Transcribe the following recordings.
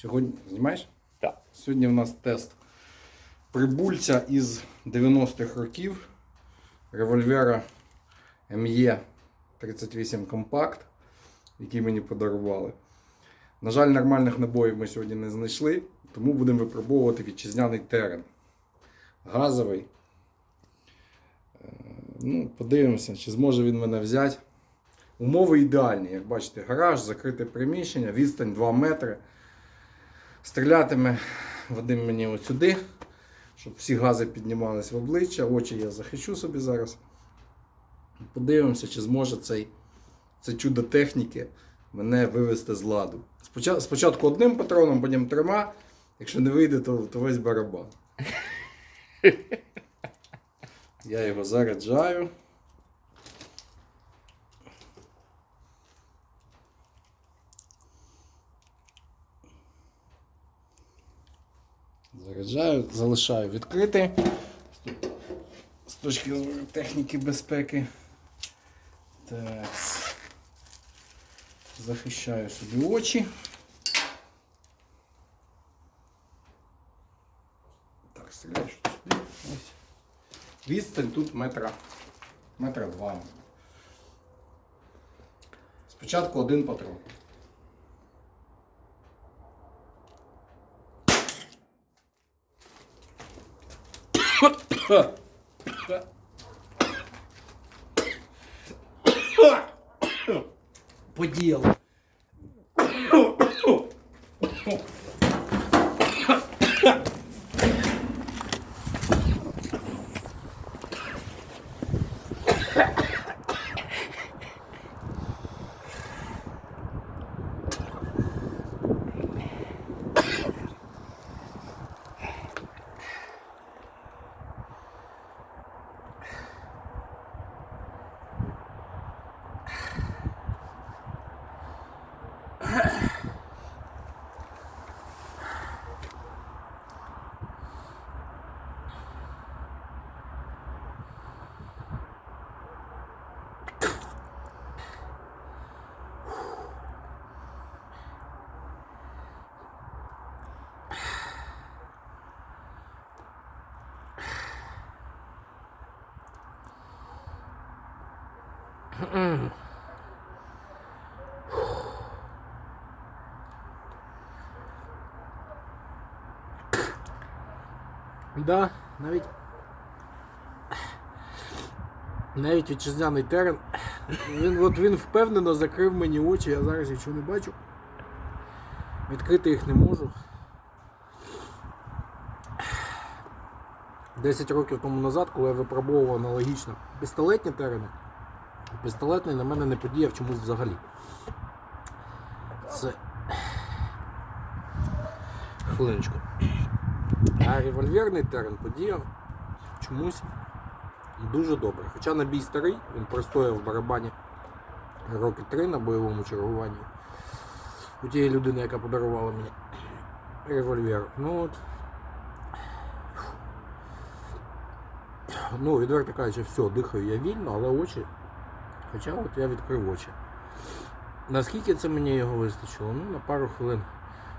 Сьогодні знімаєш? Так. Сьогодні у нас тест прибульця із 90-х років револьвера МЄ 38 Компакт, який мені подарували. На жаль, нормальних набоїв ми сьогодні не знайшли, тому будемо випробовувати вітчизняний терен. Газовий. Е, Ну, подивимося, чи зможе він мене взяти. Умови ідеальні, як бачите, гараж, закрите приміщення, відстань 2 метри. Стрілятиме Вадим мені от сюди, щоб всі гази піднімались в обличчя. Очі я захищу собі зараз. Подивимося, чи зможе цей, це чудо техніки мене вивести з ладу. Спочатку, спочатку одним патроном, потім трьома. Якщо не вийде, то, то весь барабан. Я його заряджаю. Заряджаю, залишаю відкритий. З точки зору техніки безпеки. Так. Захищаю собі очі. Так, стріляю сюди. Ось. Відстань тут метра, метра два. Спочатку один патрон. По ділу. Да, навіть. Навіть вітчизняний терен. Він, от він впевнено закрив мені очі, я зараз нічого не бачу. Відкрити їх не можу. 10 років тому назад, коли я випробовував аналогічно пістолетні терени, пістолетний на мене не подіяв чомусь взагалі. Це. Хвилиночку. А револьверний терен подіяв чомусь дуже добре. Хоча набій старий, він простояв в барабані роки три на бойовому чергуванні. У тієї людини, яка подарувала мені револьвер. Ну от. Ну, відверто кажучи, все, дихаю я вільно, але очі. Хоча от я відкрив очі. Наскільки це мені його вистачило? Ну, на пару хвилин.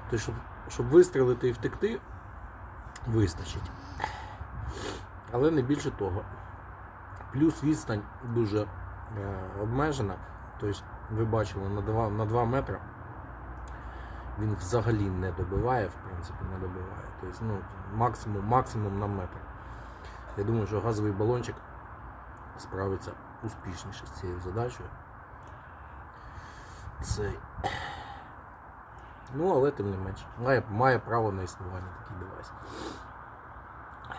Тобто, щоб, щоб вистрелити і втекти, вистачить. Але не більше того. Плюс відстань дуже е, обмежена. Тобто, ви бачили, на 2, на 2 метри він взагалі не добиває, в принципі, не добиває. Тобто, ну, максимум, максимум на метр. Я думаю, що газовий балончик справиться успішніше з цією задачею. Цей. Ну, але тим не менше. Має, має право на існування такий девайс.